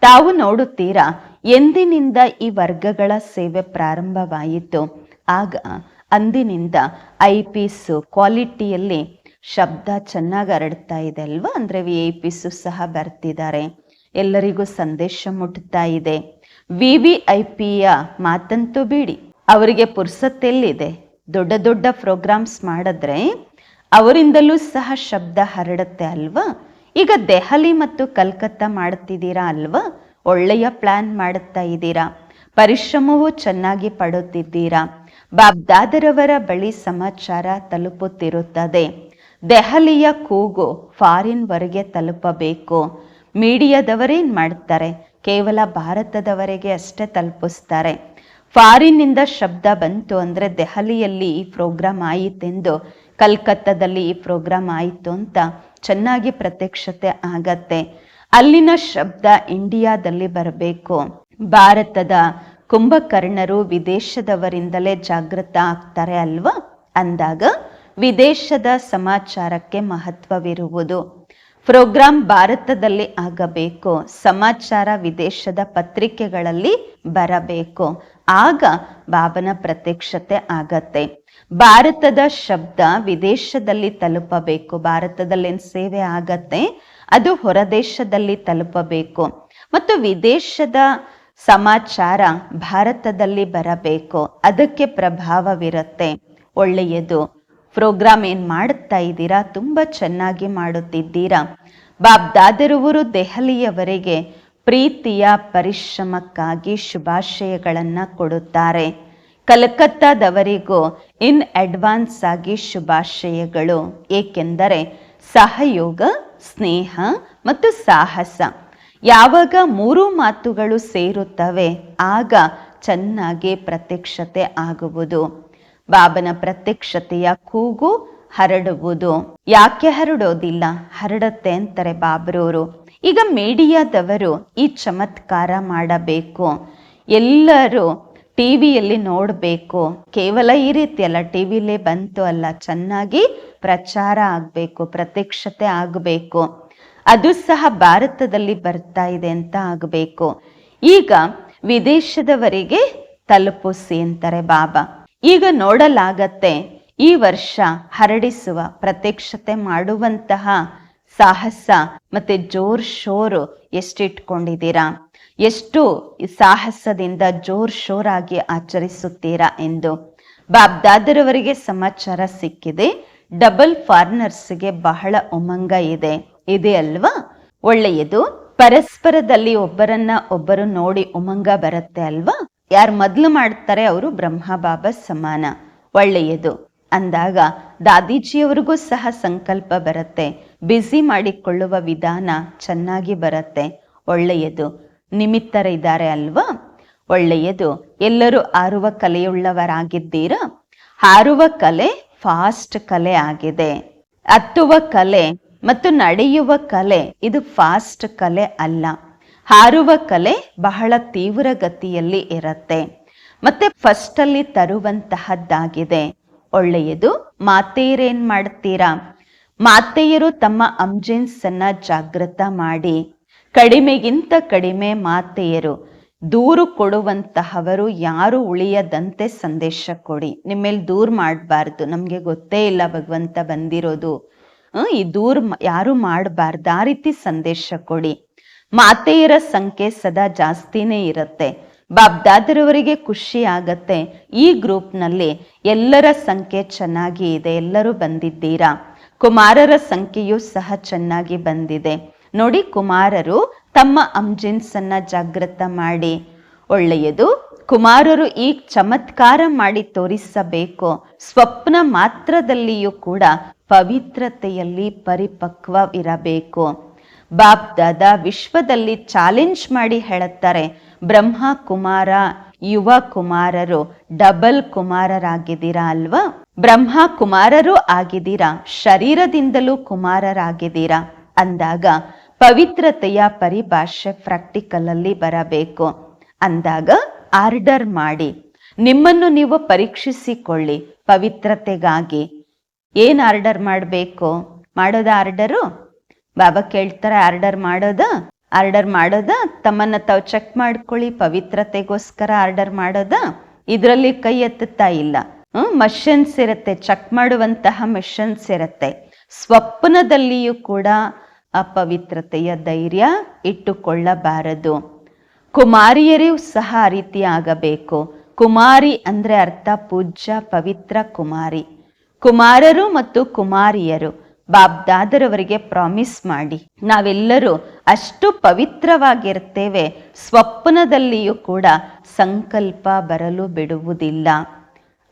ತಾವು ನೋಡುತ್ತೀರಾ, ಎಂದಿನಿಂದ ಈ ವರ್ಗಗಳ ಸೇವೆ ಪ್ರಾರಂಭವಾಯಿತು. ಆಗ ಅಂದಿನಿಂದ ಐ ಪೀಸು ಕ್ವಾಲಿಟಿಯಲ್ಲಿ ಶಬ್ದ ಚೆನ್ನಾಗಿ ಹರಡ್ತಾ ಇದೆ ಅಲ್ವಾ? ಅಂದ್ರೆ ವಿ ಐ ಪಿಸು ಸಹ ಬರ್ತಿದ್ದಾರೆ. ಎಲ್ಲರಿಗೂ ಸಂದೇಶ ಮುಟ್ತಾ ಇದೆ. ವಿ ವಿ ಐ ಪಿಯ ಮಾತಂತೂ ಬಿಡಿ. ಅವರಿಗೆ ಪುರ್ಸತ್ತೆಲ್ಲಿದೆ ದೊಡ್ಡ ದೊಡ್ಡ ಪ್ರೋಗ್ರಾಮ್ಸ್ ಮಾಡಿದ್ರೆ ಅವರಿಂದಲೂ ಸಹ ಶಬ್ದ ಹರಡುತ್ತೆ ಅಲ್ವಾ? ಈಗ ದೆಹಲಿ ಮತ್ತು ಕಲ್ಕತ್ತಾ ಮಾಡುತ್ತಿದ್ದೀರಾ ಅಲ್ವಾ? ಒಳ್ಳೆಯ ಪ್ಲಾನ್ ಮಾಡುತ್ತಾ ಇದ್ದೀರಾ? ಪರಿಶ್ರಮವೂ ಚೆನ್ನಾಗಿ ಪಡುತ್ತಿದ್ದೀರಾ? ಬಾಬ್ದಾದರವರ ಬಳಿ ಸಮಾಚಾರ ತಲುಪುತ್ತಿರುತ್ತದೆ. ದೆಹಲಿಯ ಕೂಗು ಫಾರಿನ್ವರೆಗೆ ತಲುಪಬೇಕು. ಮೀಡಿಯಾದವರೇನು ಮಾಡ್ತಾರೆ? ಕೇವಲ ಭಾರತದವರೆಗೆ ಅಷ್ಟೇ ತಲುಪಿಸ್ತಾರೆ. ಫಾರಿನ್ನಿಂದ ಶಬ್ದ ಬಂತು ಅಂದರೆ ದೆಹಲಿಯಲ್ಲಿ ಈ ಪ್ರೋಗ್ರಾಮ್ ಆಯಿತೆಂದು, ಕಲ್ಕತ್ತಾದಲ್ಲಿ ಈ ಪ್ರೋಗ್ರಾಮ್ ಆಯಿತು ಅಂತ ಚೆನ್ನಾಗಿ ಪ್ರತ್ಯಕ್ಷತೆ ಆಗತ್ತೆ. ಅಲ್ಲಿನ ಶಬ್ದ ಇಂಡಿಯಾದಲ್ಲಿ ಬರಬೇಕು. ಭಾರತದ ಕುಂಭಕರ್ಣರು ವಿದೇಶದವರಿಂದಲೇ ಜಾಗೃತ ಆಗ್ತಾರೆ ಅಲ್ವಾ? ಅಂದಾಗ ವಿದೇಶದ ಸಮಾಚಾರಕ್ಕೆ ಮಹತ್ವವಿರುವುದು. ಪ್ರೋಗ್ರಾಂ ಭಾರತದಲ್ಲಿ ಆಗಬೇಕು. ಸಮಾಚಾರ ವಿದೇಶದ ಪತ್ರಿಕೆಗಳಲ್ಲಿ ಬರಬೇಕು. ಆಗ ಬಾಬನ ಪ್ರತ್ಯಕ್ಷತೆ ಆಗತ್ತೆ. ಭಾರತದ ಶಬ್ದ ವಿದೇಶದಲ್ಲಿ ತಲುಪಬೇಕು. ಭಾರತದಲ್ಲಿ ಸೇವೆ ಆಗತ್ತೆ, ಅದು ಹೊರದೇಶದಲ್ಲಿ ತಲುಪಬೇಕು. ಮತ್ತು ವಿದೇಶದ ಸಮಾಚಾರ ಭಾರತದಲ್ಲಿ ಬರಬೇಕು. ಅದಕ್ಕೆ ಪ್ರಭಾವವಿರುತ್ತೆ. ಒಳ್ಳೆಯದು. ಪ್ರೋಗ್ರಾಮ್ ಏನ್ ಮಾಡುತ್ತಾ ಇದ್ದೀರಾ? ತುಂಬಾ ಚೆನ್ನಾಗಿ ಮಾಡುತ್ತಿದ್ದೀರಾ? ಬಾಬ್ ದಾದರುವರು ದೆಹಲಿಯವರೆಗೆ ಪ್ರೀತಿಯ ಪರಿಶ್ರಮಕ್ಕಾಗಿ ಶುಭಾಶಯಗಳನ್ನು ಕೊಡುತ್ತಾರೆ. ಕಲಕತ್ತಾದವರಿಗೂ ಇನ್ ಅಡ್ವಾನ್ಸ್ ಆಗಿ ಶುಭಾಶಯಗಳು, ಏಕೆಂದರೆ ಸಹಯೋಗ, ಸ್ನೇಹ ಮತ್ತು ಸಾಹಸ. ಯಾವಾಗ ಮೂರು ಮಾತುಗಳು ಸೇರುತ್ತವೆ, ಆಗ ಚೆನ್ನಾಗಿ ಪ್ರತ್ಯಕ್ಷತೆ ಆಗುವುದು. ಬಾಬನ ಪ್ರತ್ಯಕ್ಷತೆಯ ಕೂಗು ಹರಡುವುದು. ಯಾಕೆ ಹರಡೋದಿಲ್ಲ? ಹರಡತ್ತೆ ಅಂತಾರೆ ಬಾಬರವರು ಈಗ ಮೀಡಿಯಾದವರು ಈ ಚಮತ್ಕಾರ ಮಾಡಬೇಕು. ಎಲ್ಲರೂ ಟಿವಿಯಲ್ಲಿ ನೋಡಬೇಕು. ಕೇವಲ ಈ ರೀತಿ ಅಲ್ಲ, ಟಿವಿಲೇ ಬಂತು ಅಲ್ಲ, ಚೆನ್ನಾಗಿ ಪ್ರಚಾರ ಆಗಬೇಕು, ಪ್ರತ್ಯಕ್ಷತೆ ಆಗಬೇಕು. ಅದು ಸಹ ಭಾರತದಲ್ಲಿ ಬರ್ತಾ ಇದೆ ಅಂತ ಆಗಬೇಕು. ಈಗ ವಿದೇಶದವರಿಗೆ ತಲುಪಿಸಿ ಅಂತಾರೆ ಬಾಬಾ. ಈಗ ನೋಡಲಾಗತ್ತೆ, ಈ ವರ್ಷ ಹರಡಿಸುವ, ಪ್ರತ್ಯಕ್ಷತೆ ಮಾಡುವಂತಹ ಸಾಹಸ ಮತ್ತೆ ಜೋರ್ ಶೋರು ಎಷ್ಟಿಟ್ಕೊಂಡಿದ್ದೀರಾ? ಎಷ್ಟು ಸಾಹಸದಿಂದ ಜೋರ್ ಶೋರಾಗಿ ಆಚರಿಸುತ್ತೀರಾ ಎಂದು ಬಾಬ್ ದಾದರವರಿಗೆ ಸಮಾಚಾರ ಸಿಕ್ಕಿದೆ. ಡಬಲ್ ಫಾರ್ನರ್ಸ್ಗೆ ಬಹಳ ಉಮಂಗ ಇದೆ. ಇದೆ ಅಲ್ವಾ? ಒಳ್ಳೆಯದು. ಪರಸ್ಪರದಲ್ಲಿ ಒಬ್ಬರನ್ನ ಒಬ್ಬರು ನೋಡಿ ಉಮಂಗ ಬರುತ್ತೆ ಅಲ್ವಾ? ಯಾರು ಮೊದಲು ಮಾಡ್ತಾರೆ ಅವರು ಬ್ರಹ್ಮ ಬಾಬಾ ಸಮಾನ. ಒಳ್ಳೆಯದು. ಅಂದಾಗ ದಾದೀಜಿಯವರಿಗೂ ಸಹ ಸಂಕಲ್ಪ ಬರುತ್ತೆ. ಬ್ಯುಸಿ ಮಾಡಿಕೊಳ್ಳುವ ವಿಧಾನ ಚೆನ್ನಾಗಿ ಬರುತ್ತೆ. ಒಳ್ಳೆಯದು. ನಿಮಿತ್ತರ ಇದ್ದಾರೆ ಅಲ್ವಾ? ಒಳ್ಳೆಯದು. ಎಲ್ಲರೂ ಆರುವ ಕಲೆಯುಳ್ಳವರಾಗಿದ್ದೀರಾ? ಹಾರುವ ಕಲೆ ಫಾಸ್ಟ್ ಕಲೆ ಆಗಿದೆ. ಹತ್ತುವ ಕಲೆ ಮತ್ತು ನಡೆಯುವ ಕಲೆ ಇದು ಫಾಸ್ಟ್ ಕಲೆ ಅಲ್ಲ. ಹಾರುವ ಕಲೆ ಬಹಳ ತೀವ್ರ ಗತಿಯಲ್ಲಿ ಇರುತ್ತೆ. ಮತ್ತೆ ಫಸ್ಟ್ ಅಲ್ಲಿ ತರುವಂತಹದ್ದಾಗಿದೆ. ಒಳ್ಳೆಯದು. ಮಾತೇರೇನ್ ಮಾಡ್ತೀರಾ? ಮಾತೆಯರು ತಮ್ಮ ಅಂಜೆನ್ಸ್ ಅನ್ನ ಜಾಗೃತ ಮಾಡಿ, ಕಡಿಮೆಗಿಂತ ಕಡಿಮೆ ಮಾತೆಯರು, ದೂರು ಕೊಡುವಂತಹವರು ಯಾರು ಉಳಿಯದಂತೆ ಸಂದೇಶ ಕೊಡಿ. ನಿಮ್ಮೇಲೆ ದೂರ್ ಮಾಡಬಾರ್ದು. ನಮ್ಗೆ ಗೊತ್ತೇ ಇಲ್ಲ ಭಗವಂತ ಬಂದಿರೋದು. ಈ ದೂರ್ ಯಾರು ಮಾಡಬಾರ್ದು. ಆ ರೀತಿ ಸಂದೇಶ ಕೊಡಿ. ಮಾತೆಯರ ಸಂಖ್ಯೆ ಸದಾ ಜಾಸ್ತಿನೇ ಇರುತ್ತೆ. ಬಾಬ್ದಾದರವರಿಗೆ ಖುಷಿ ಆಗತ್ತೆ. ಈ ಗ್ರೂಪ್ನಲ್ಲಿ ಎಲ್ಲರ ಸಂಖ್ಯೆ ಚೆನ್ನಾಗಿ ಇದೆ. ಎಲ್ಲರೂ ಬಂದಿದ್ದೀರಾ? ಕುಮಾರರ ಸಂಖ್ಯೆಯೂ ಸಹ ಚೆನ್ನಾಗಿ ಬಂದಿದೆ. ನೋಡಿ ಕುಮಾರರು ತಮ್ಮ ಅಂಜಿನ್ಸ್ ಅನ್ನ ಜಾಗೃತ ಮಾಡಿ. ಒಳ್ಳೆಯದು, ಕುಮಾರರು ಈ ಚಮತ್ಕಾರ ಮಾಡಿ ತೋರಿಸಬೇಕು. ಸ್ವಪ್ನ ಮಾತ್ರದಲ್ಲಿಯೂ ಕೂಡ ಪವಿತ್ರತೆಯಲ್ಲಿ ಪರಿಪಕ್ವವಿರಬೇಕು. ಬಾಪ್ ದಾದಾ ವಿಶ್ವದಲ್ಲಿ ಚಾಲೆಂಜ್ ಮಾಡಿ ಹೇಳುತ್ತಾರೆ ಬ್ರಹ್ಮ ಕುಮಾರ ಯುವ ಕುಮಾರರು ಡಬಲ್ ಕುಮಾರರಾಗಿದ್ದೀರಾ ಅಲ್ವಾ? ಬ್ರಹ್ಮ ಕುಮಾರರೂ ಆಗಿದ್ದೀರಾ? ಶರೀರದಿಂದಲೂ ಕುಮಾರರಾಗಿದ್ದೀರಾ? ಅಂದಾಗ ಪವಿತ್ರತೆಯ ಪರಿಭಾಷೆ ಪ್ರಾಕ್ಟಿಕಲ್ ಅಲ್ಲಿ ಬರಬೇಕು. ಅಂದಾಗ ಆರ್ಡರ್ ಮಾಡಿ. ನಿಮ್ಮನ್ನು ನೀವು ಪರೀಕ್ಷಿಸಿಕೊಳ್ಳಿ. ಪವಿತ್ರತೆಗಾಗಿ. ಏನ್ ಆರ್ಡರ್ ಮಾಡಬೇಕು? ಮಾಡೋದ ಆರ್ಡರು? ಬಾಬಾ ಕೇಳ್ತಾರೆ, ಆರ್ಡರ್ ಮಾಡೋದ? ಆರ್ಡರ್ ಮಾಡೋದ? ತಮ್ಮನ್ನ ತಾವು ಚೆಕ್ ಮಾಡ್ಕೊಳ್ಳಿ, ಪವಿತ್ರತೆಗೋಸ್ಕರ ಆರ್ಡರ್ ಮಾಡೋದ? ಇದರಲ್ಲಿ ಕೈ ಎತ್ತುತ್ತಾ ಇಲ್ಲ. ಮಷನ್ಸ್ ಇರುತ್ತೆ ಚೆಕ್ ಮಾಡುವಂತಹ ಮಷನ್ಸ್ ಇರುತ್ತೆ ಸ್ವಪ್ನದಲ್ಲಿಯೂ ಕೂಡ ಅಪವಿತ್ರತೆಯ ಧೈರ್ಯ ಇಟ್ಟುಕೊಳ್ಳಬಾರದು. ಕುಮಾರಿಯರೂ ಸಹ ಆ ರೀತಿ ಆಗಬೇಕು. ಕುಮಾರಿ ಅಂದ್ರೆ ಅರ್ಥ ಪೂಜ್ಯ, ಪವಿತ್ರ ಕುಮಾರಿ. ಕುಮಾರರು ಮತ್ತು ಕುಮಾರಿಯರು, ಬಾಬ್ದಾದರವರಿಗೆ ಪ್ರಾಮಿಸ್ ಮಾಡಿ. ನಾವೆಲ್ಲರೂ ಅಷ್ಟು ಪವಿತ್ರವಾಗಿರ್ತೇವೆ, ಸ್ವಪ್ನದಲ್ಲಿಯೂ ಕೂಡ ಸಂಕಲ್ಪ ಬರಲು ಬಿಡುವುದಿಲ್ಲ.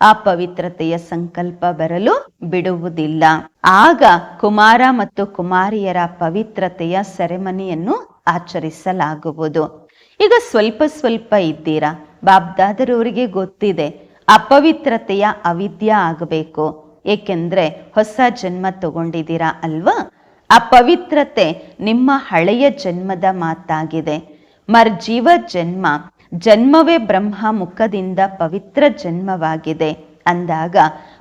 ಆ ಪವಿತ್ರತೆಯ ಸಂಕಲ್ಪ ಬರಲು ಬಿಡುವುದಿಲ್ಲ. ಆಗ ಕುಮಾರ ಮತ್ತು ಕುಮಾರಿಯರ ಪವಿತ್ರತೆಯ ಸೆರೆಮನಿಯನ್ನು ಆಚರಿಸಲಾಗುವುದು. ಈಗ ಸ್ವಲ್ಪ ಸ್ವಲ್ಪ ಇದ್ದೀರಾ? ಬಾಬ್ದಾದರವರಿಗೆ ಗೊತ್ತಿದೆ, ಅಪವಿತ್ರತೆಯ ಅವಿದ್ಯ ಆಗಬೇಕು. ಏಕೆಂದ್ರೆ ಹೊಸ ಜನ್ಮ ತಗೊಂಡಿದ್ದೀರಾ ಅಲ್ವಾ? ಅಪವಿತ್ರತೆ ನಿಮ್ಮ ಹಳೆಯ ಜನ್ಮದ ಮಾತಾಗಿದೆ. ಮರ್ಜೀವ ಜನ್ಮ ಜನ್ಮವೇ ಬ್ರಹ್ಮ ಮುಖದಿಂದ ಪವಿತ್ರ ಜನ್ಮವಾಗಿದೆ. ಅಂದಾಗ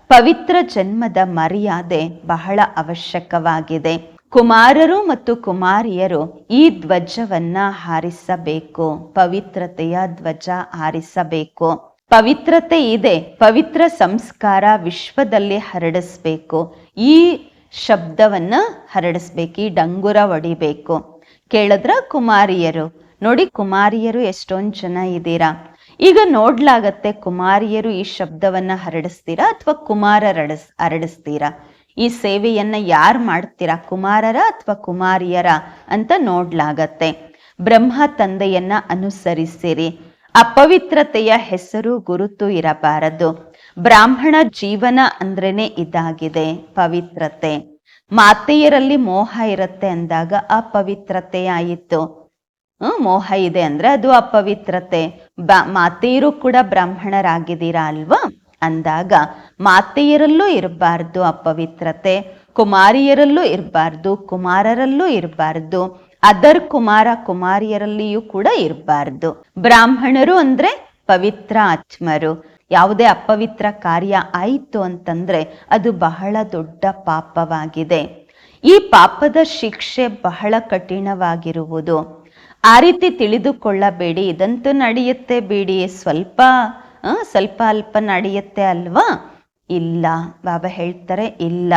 ಪವಿತ್ರ ಜನ್ಮದ ಮರ್ಯಾದೆ ಬಹಳ ಅವಶ್ಯಕವಾಗಿದೆ. ಕುಮಾರರು ಮತ್ತು ಕುಮಾರಿಯರು ಈ ಧ್ವಜವನ್ನ ಹಾರಿಸಬೇಕು. ಪವಿತ್ರತೆಯ ಧ್ವಜ ಹಾರಿಸಬೇಕು. ಪವಿತ್ರತೆ ಇದೆ. ಪವಿತ್ರ ಸಂಸ್ಕಾರ ವಿಶ್ವದಲ್ಲಿ ಹರಡಿಸ್ಬೇಕು. ಈ ಶಬ್ದವನ್ನ ಹರಡಿಸ್ಬೇಕು. ಈ ಡಂಗುರ ಒಡಿಬೇಕು. ಕೇಳಿದ್ರ ಕುಮಾರಿಯರು? ನೋಡಿ, ಕುಮಾರಿಯರು ಎಷ್ಟೊಂದು ಜನ ಇದ್ದೀರಾ? ಈಗ ನೋಡ್ಲಾಗತ್ತೆ ಕುಮಾರಿಯರು ಈ ಶಬ್ದವನ್ನ ಹರಡಿಸ್ತೀರಾ ಅಥವಾ ಕುಮಾರರ ಹರಡಿಸ್ ಹರಡಿಸ್ತೀರಾ? ಈ ಸೇವೆಯನ್ನ ಯಾರು ಮಾಡ್ತೀರಾ? ಕುಮಾರರ ಅಥವಾ ಕುಮಾರಿಯರ ಅಂತ ನೋಡ್ಲಾಗತ್ತೆ. ಬ್ರಹ್ಮ ತಂದೆಯನ್ನ ಅನುಸರಿಸಿರಿ. ಅಪವಿತ್ರತೆಯ ಹೆಸರು ಗುರುತು ಇರಬಾರದು. ಬ್ರಾಹ್ಮಣ ಜೀವನ ಅಂದ್ರೇನೆ ಇದಾಗಿದೆ ಪವಿತ್ರತೆ. ಮಾತೆಯರಲ್ಲಿ ಮೋಹ ಇರುತ್ತೆ ಅಂದಾಗ ಅಪವಿತ್ರತೆ ಆಯಿತು ಮೋಹ ಇದೆ ಅಂದ್ರೆ ಅದು ಅಪವಿತ್ರತೆ. ಬ, ಮಾತೆಯರು ಕೂಡ ಬ್ರಾಹ್ಮಣರಾಗಿದ್ದೀರಾ ಅಲ್ವಾ? ಅಂದಾಗ, ಮಾತೆಯರಲ್ಲೂ ಇರಬಾರ್ದು ಅಪವಿತ್ರತೆ, ಕುಮಾರಿಯರಲ್ಲೂ ಇರಬಾರ್ದು, ಕುಮಾರರಲ್ಲೂ ಇರಬಾರ್ದು, ಅದರ್ ಕುಮಾರ ಕುಮಾರಿಯರಲ್ಲಿಯೂ ಕೂಡ ಇರಬಾರ್ದು. ಬ್ರಾಹ್ಮಣರು ಅಂದ್ರೆ ಪವಿತ್ರ ಆತ್ಮರು. ಯಾವುದೇ ಅಪವಿತ್ರ ಕಾರ್ಯ ಆಯಿತು ಅಂತಂದ್ರೆ ಅದು ಬಹಳ ದೊಡ್ಡ ಪಾಪವಾಗಿದೆ. ಈ ಪಾಪದ ಶಿಕ್ಷೆ ಬಹಳ ಕಠಿಣವಾಗಿರುವುದು. ಆ ರೀತಿ ತಿಳಿದುಕೊಳ್ಳಬೇಡಿ. ಇದಂತೂ ನಡೆಯುತ್ತೆ ಬಿಡಿ. ಸ್ವಲ್ಪ ಸ್ವಲ್ಪ ಅಲ್ಪ ನಡೆಯುತ್ತೆ ಅಲ್ವಾ? ಇಲ್ಲ. ಬಾಬಾ ಹೇಳ್ತಾರೆ, ಇಲ್ಲ.